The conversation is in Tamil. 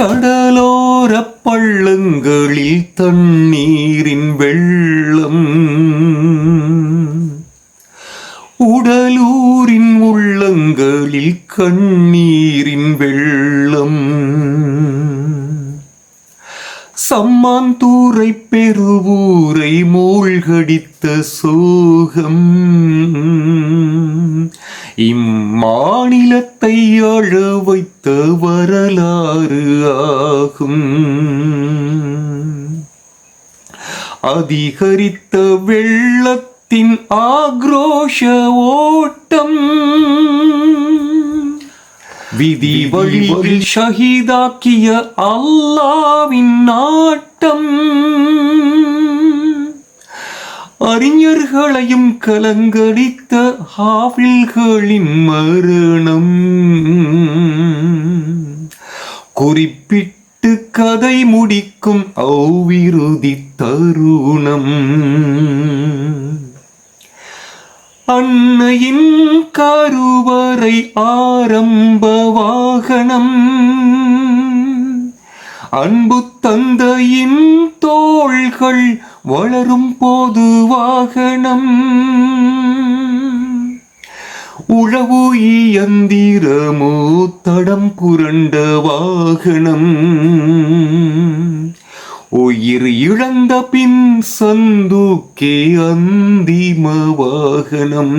கடலோர பள்ளங்களில் தண்ணீரின் வெள்ளம். உடலூரின் உள்ளங்களில் கண்ணீரின் வெள்ளம். சம்மாந்தூரை பெருவூரை மூழ்கடித்த சோகம். இம்மாநிலத்தை அழ வைத்த வரலாறு ஆகும். அதிகரித்த வெள்ளத்தின் ஆக்ரோஷ ஓட்டம். விதி வழியில் ஷஹீதாக்கிய அல்லாவின் நாட்டம். அறிஞர்களையும் கலங்கடித்த ஹாஃபில்களின் மரணம். குறிப்பிட்டு கதை முடிக்கும் அவ்விருதி தருணம். அன்னையின் கருவறை ஆரம்ப வாகனம். அன்பு தந்தையின் தோ தோள்கள் வளரும் போது வாகனம். உழவு இயந்திரமோ தடம் புரண்ட வாகனம். உயிர் இழந்த பின் சந்தூக்கே அந்திம வாகனம்.